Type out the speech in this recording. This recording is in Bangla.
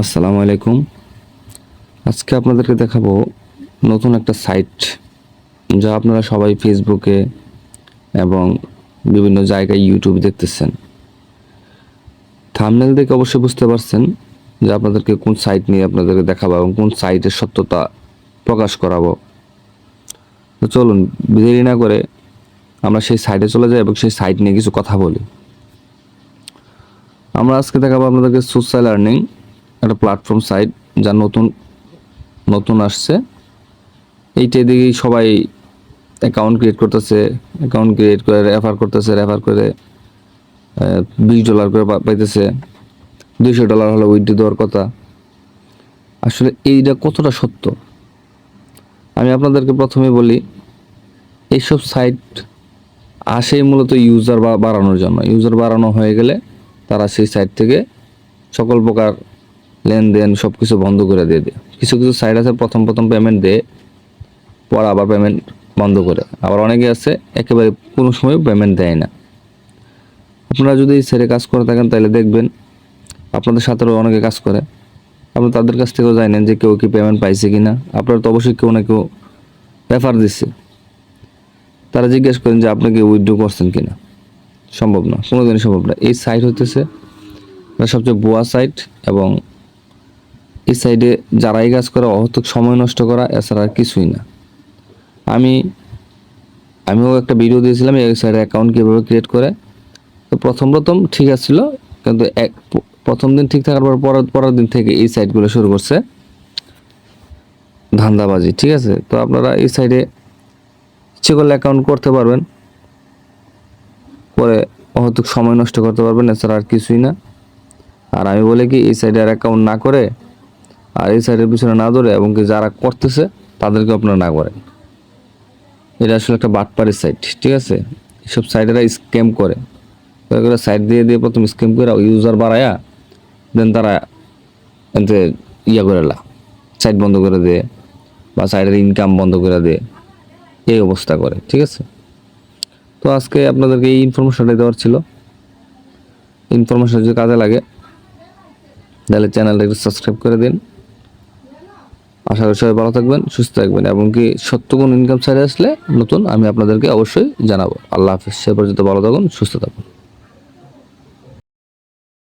আসসালামু আলাইকুম। আজকে আপনাদেরকে দেখাবো নতুন একটা সাইট যা আপনারা সবাই ফেসবুকে এবং বিভিন্ন জায়গায় ইউটিউব দেখতেছেন। থামনেল দেখে অবশ্যই বুঝতে পারছেন যে আপনাদেরকে কোন সাইট নিয়ে আপনাদেরকে দেখাবো এবং কোন সাইটের সত্যতা প্রকাশ করাবো। তো চলুন দেরি না করে আমরা সেই সাইটে চলে যাই এবং সেই সাইট নিয়ে কিছু কথা বলি। আমরা আজকে দেখাবো আপনাদেরকে সোশ্যাল লার্নিং একটা প্ল্যাটফর্ম সাইট যা নতুন নতুন আসছে। এইটা দিকেই সবাই অ্যাকাউন্ট ক্রিয়েট করতেছে অ্যাকাউন্ট ক্রিয়েট করে রেফার করতেছে রেফার করে বিশ ডলার করে পাইতেছে। দুইশো ডলার হলে উইথড্র দেওয়ার কথা। আসলে এইটা কতটা সত্য? আমি আপনাদেরকে প্রথমে বলি, এইসব সাইট আসে মূলত ইউজার বাড়ানোর জন্য। ইউজার বাড়ানো হয়ে গেলে তারা সেই সাইট থেকে সকল প্রকার লেনদেন সব কিছু বন্ধ করে দিয়ে দেয় কিছু কিছু সাইট আছে, প্রথম প্রথম পেমেন্ট দেয় পর আবার পেমেন্ট বন্ধ করে। আবার অনেকে আছে, একেবারে কোনো সময় পেমেন্ট দেয় না। আপনারা যদি সাইটে কাজ করে থাকেন, তাহলে দেখবেন আপনাদের সাথেও অনেকে কাজ করে। আপনি তাদের কাছ থেকেও জানেন যে কেউ কি পেমেন্ট পাইছে কি না আপনারা তো অবশ্যই কেউ না কেউ রেফার দিচ্ছে তারা জিজ্ঞেস করেন যে, আপনি কি উইথড্র করছেন কিনা? সম্ভব না, কোনোদিনই সম্ভব না। এই সাইট হইতেছে, এটা সবচেয়ে বোয়া সাইট এবং এই সাইডে যারাই কাজ করে অহতক সময় নষ্ট করা, এছাড়া আর কিছুই না। আমি, আমিও একটা ভিডিও দিয়েছিলাম, এই সাইডে অ্যাকাউন্ট কীভাবে ক্রিয়েট করে। তো প্রথম প্রথম ঠিক আছিল কিন্তু এক, প্রথম দিন ঠিক থাকার পর পরের পরের দিন থেকে এই সাইটগুলো শুরু করছে। ধান্দাবাজি, ঠিক আছে? তো আপনারা এই সাইডে ইচ্ছে করলে অ্যাকাউন্ট করতে পারবেন। পরে হয়তো সময় নষ্ট করতে পারবেন, এছাড়া আর কিছুই না। আর আমি বলি কি, এই সাইডে আর অ্যাকাউন্ট না করে আর এই সাইডের পিছনে না ধরে এবং কি যারা করতেছে, তাদেরকে আপনারা না করেন। এটা আসলে একটা বাটপাড়ি সাইট ঠিক আছে? এসব সাইডেরা স্ক্যাম করে। সাইড দিয়ে দিয়ে প্রথম স্ক্যাম করে ইউজার বাড়ায়া দেন তারা এতে ইয়া করে লা সাইট বন্ধ করে দেয় বা সাইডের ইনকাম বন্ধ করে দেয় এই অবস্থা করে, ঠিক আছে? তো আজকে আপনাদেরকে এই ইনফরমেশনটা দেওয়ার ছিল। ইনফরমেশন যদি কাজে লাগে, তাহলে চ্যানেলটা একটু সাবস্ক্রাইব করে দিন। আশা করি সবাই ভালো থাকবেন, সুস্থ থাকবেন এবং কি সত্য কোন ইনকাম সাইডে আসলে নতুন আমি আপনাদেরকে অবশ্যই জানাব। আল্লাহ হাফিজ, সে পর্যন্ত ভালো থাকুন, সুস্থ থাকুন।